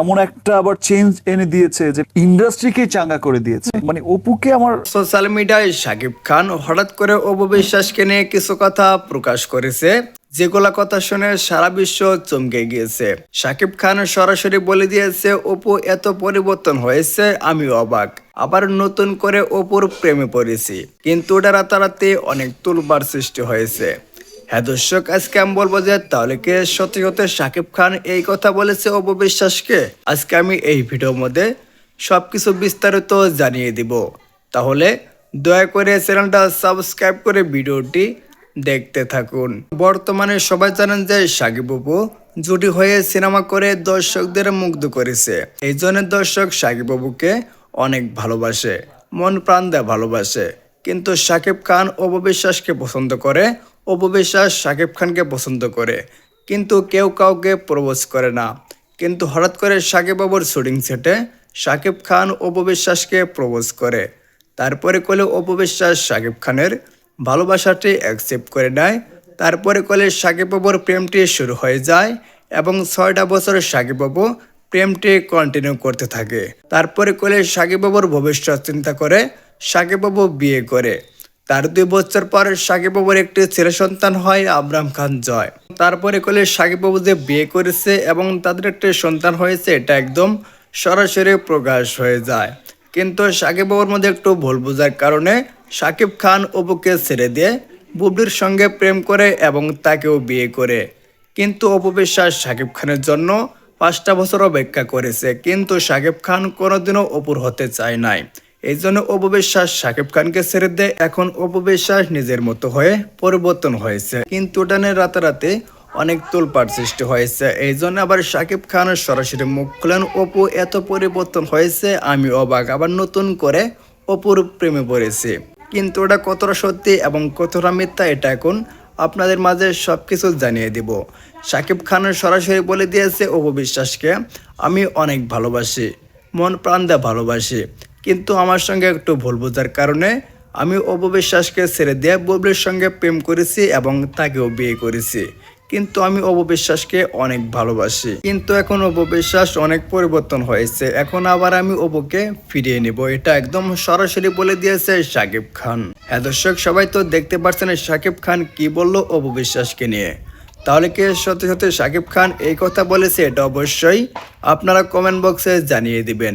এমন একটা আবার চেঞ্জ এনে দিয়েছে যে ইন্ডাস্ট্রিকে চাঙ্গা করে দিয়েছে। মানে অপুকে আমার সোশ্যাল মিডিয়ায় শাকিব খান হঠাৎ করে অপু বিশ্বাসকে নিয়ে কিছু কথা প্রকাশ করেছে, যেগুলা কথা শুনে সারা বিশ্ব চমকে গিয়েছে। সাকিব খান সরাসরি বলে দিয়েছে, অপু, এত পরিবর্তন হয়েছে, আমি অবাক। আবার নতুন করে অপুর প্রেমে পড়েছি। কিন্তু ওটা রাতারাতি অনেক তুলবার সৃষ্টি হয়েছে। হ্যাঁ দর্শক, আজকে আমি বলব যে তাহলে কে সত্যি সত্যি সাকিব খান এই কথা বলেছে অপু বিশ্বাসকে আজকে আমি এই ভিডিওর মধ্যে সবকিছু বিস্তারিত জানিয়ে দিব। তাহলে দয়া করে চ্যানেলটা সাবস্ক্রাইব করে ভিডিওটি দেখতে থাকুন। বর্তমানে সবাই জানেন যে সাকিব বাবু জুটি হয়ে সিনেমা করে দর্শকদের মুগ্ধ করেছে। এই জন্য দর্শক সাকিব বাবুকে অনেক ভালোবাসে, মন প্রাণ দেয় ভালোবাসে। কিন্তু সাকিব খান অপবিশ্বাসকে পছন্দ করে অপবিশ্বাস সাকিব খানকে পছন্দ করে, কিন্তু কেউ কাউকে প্রবোজ করে না। কিন্তু হঠাৎ করে সাকিব বাবুর শুটিং সেটে সাকিব খান অপবিশ্বাসকে প্রবোজ করে। তারপরে কলে অপবিশ্বাস সাকিব খানের ভালোবাসাটি অ্যাকসেপ্ট করে নেয়। তারপরে কলে সাকিব বাবুর প্রেমটি শুরু হয়ে যায় এবং ছয়টা বছর সাকিব বাবু প্রেমটি কন্টিনিউ করতে থাকে। তারপরে কলে সাকিব বাবুর ভবিষ্যৎ চিন্তা করে সাকিব বাবু বিয়ে করে। তার দুই বছর পর সাকিব বাবুর একটি ছেলে সন্তান হয়, আবরাম খান জয়। তারপরে কলে সাকিব বাবু যে বিয়ে করেছে এবং তাদের একটি সন্তান হয়েছে, এটা একদম সরাসরি প্রকাশ হয়ে যায়। কিন্তু সাকিব বাবুর মধ্যে একটু ভুল বোঝার কারণে সাকিব খান অপুকে ছেড়ে দিয়ে বুবলির সঙ্গে প্রেম করে এবং তাকেও বিয়ে করে। কিন্তু অপবিশ্বাস সাকিব খানের জন্য পাঁচটা বছর অপেক্ষা করেছে, কিন্তু সাকিব খান কোনোদিনও অপুর হতে চায় নাই। এই জন্য অপবিশ্বাস সাকিব খানকে ছেড়ে দেয় এখন অপবিশ্বাস নিজের মতো হয়ে পরিবর্তন হয়েছে। কিন্তু টানের রাতারাতি অনেক তোলপাট সৃষ্টি হয়েছে। এই জন্য আবার সাকিব খান সরাসরি মুখ খুলেন, অপু, এত পরিবর্তন হয়েছে, আমি অবাক, আবার নতুন করে অপুর প্রেমে পড়েছি। কিন্তু ওটা কতটা সত্যি এবং কতটা মিথ্যা, এটা এখন আপনাদের মাঝে সবকিছু জানিয়ে দিব। সাকিব খান সরাসরি বলে দিয়েছে, অপু বিশ্বাসকে আমি অনেক ভালোবাসি, মন প্রাণ দিয়ে ভালোবাসি। কিন্তু আমার সঙ্গে একটু ভুল বোঝার কারণে আমি অপবিশ্বাসকে ছেড়ে দিয়ে বুবলির সঙ্গে প্রেম করেছি এবং তাকেও বিয়ে করেছি। কিন্তু আমি অপবিশ্বাসকে অনেক ভালোবাসি। কিন্তু এখন অপবিশ্বাস অনেক পরিবর্তন হয়েছে। এখন আবার আমি অপুকে ফিরিয়ে নিব। এটা একদম সরাসরি বলে দিয়েছে সাকিব খান। হ্যাঁ দর্শক, সবাই তো দেখতে পাচ্ছেন সাকিব খান কি বলল অপবিশ্বাসকে নিয়ে। তাহলে কি সত্যি সত্যি সাকিব খান এই কথা বলেছে? এটা অবশ্যই। আপনারা কমেন্ট বক্সে জানিয়ে দিবেন।